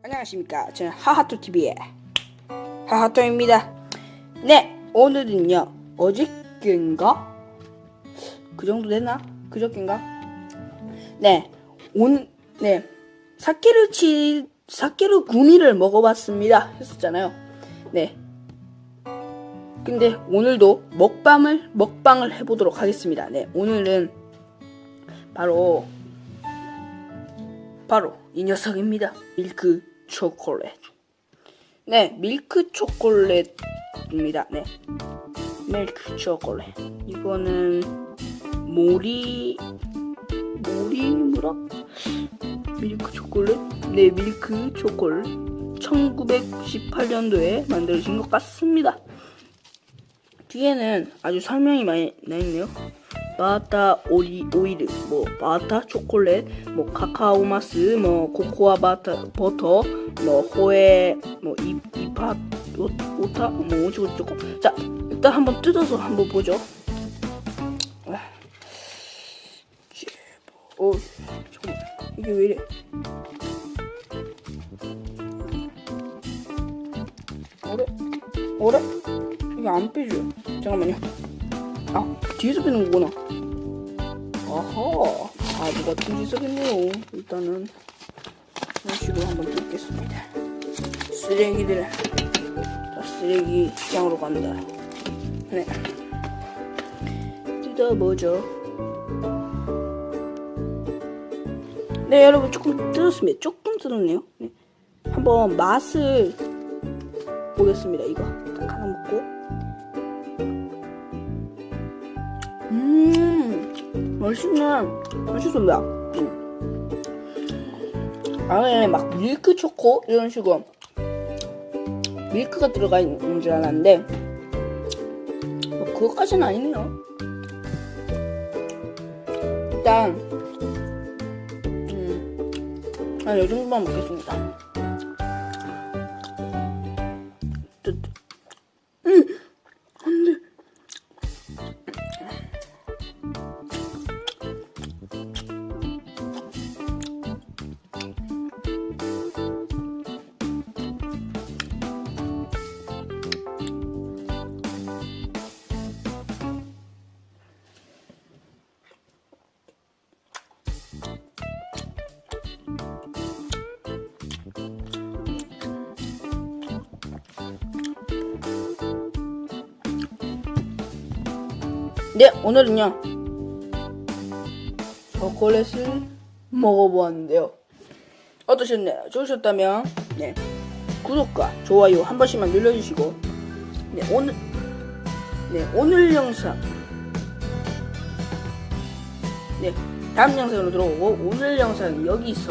안녕하십니까. 저는 하하토TV의 하하토입니다. 네, 오늘은요, 어저께인가? 그 정도 됐나? 그저께인가? 네, 온, 네, 사케르 치, 사케르 구미를 먹어봤습니다. 했었잖아요. 네. 근데 오늘도 먹방을, 먹방을 해보도록 하겠습니다. 네, 오늘은 바로 바로 이 녀석입니다. 밀크 초콜릿. 네, 밀크 초콜릿입니다. 네. 밀크 초콜릿. 이거는 모리 모리 뭐라? 밀크 초콜릿? 네, 밀크 초콜릿. 1918년도에 만들어진 것 같습니다. 뒤에는 아주 설명이 많이 나있네요. 바타 오리 오일, 뭐 바타 초콜릿, 뭐 카카오 마스, 뭐 코코아 바타 버터, 뭐 호에, 뭐 이, 이파 오, 오타, 뭐 오지고 저고. 자, 일단 한번 뜯어서 한번 보죠. 아, 어, 잠깐 이게 왜 이래? 어래? 어래? 이게 안 빼져. 잠깐만요. 아, 뒤에서 빼는 거구나. 아하, 같은 짓을 했네요. 일단은, 이런 식으로 한번 뜯겠습니다. 쓰레기들, 자, 쓰레기장으로 간다. 네. 뜯어보죠. 네, 여러분, 조금 뜯었습니다. 조금 뜯었네요. 네. 한번 맛을 보겠습니다. 이거. 딱 하나 먹고. 음, 맛있네. 맛있습니다. 음. 안에 막 밀크 초코 이런 식으로 밀크가 들어가 있는 줄 알았는데 뭐 그것까지는 아니네요. 일단 음, 한이 정도만 먹겠습니다. 네, 오늘은요. 초콜릿을 먹어보았는데요. 어떠셨나요? 좋으셨다면, 네. 구독과 좋아요 한 번씩만 눌러주시고, 네, 오늘, 네, 오늘 영상, 네, 다음 영상으로 들어오고, 오늘 영상은 여기서